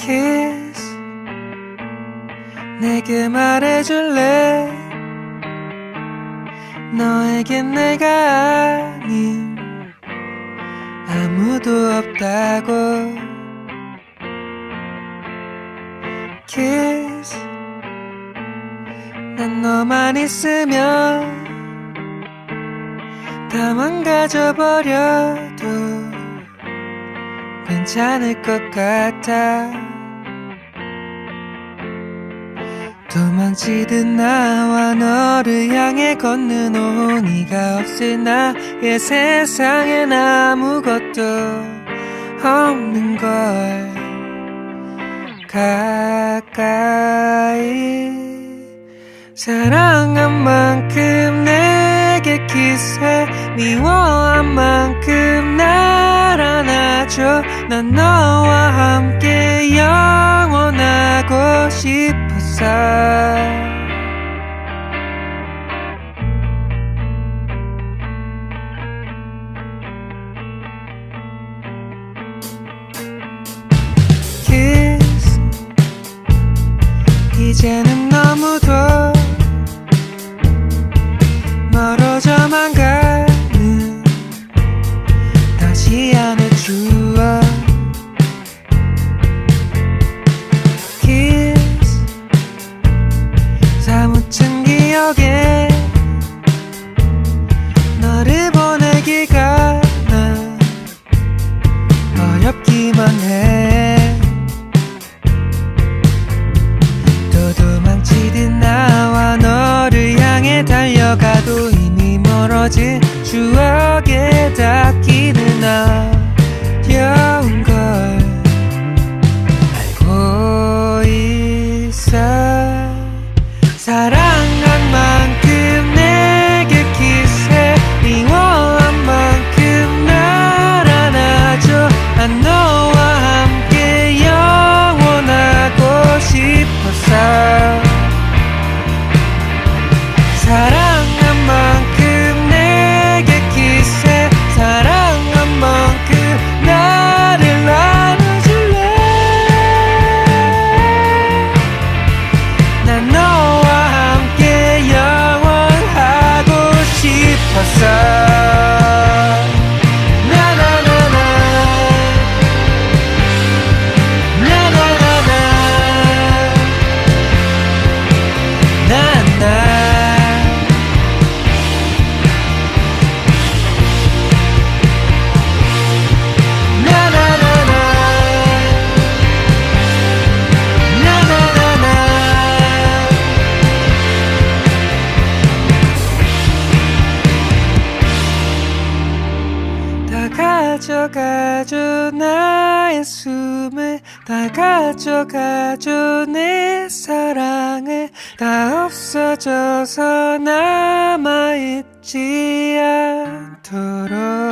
kiss. 내게 말해줄래? 너에겐 내가 아닌 아무도 없다고. kiss. 난 너만 있으면 다 망가져버려도 괜찮을 것 같아. 도망치듯 나와 너를 향해 걷는 오후 네가 없을 나의 세상엔 아무것도 없는 걸 가까이 사랑한 만큼 내게 키스해 미워 안아줘 난 너와 함께 영원하고 싶었어. Kiss. 이제는 너무 멀어진 추억 가져가줘 나의 숨을 다 가져가줘 내 사랑을 다 없어져서 남아있지 않도록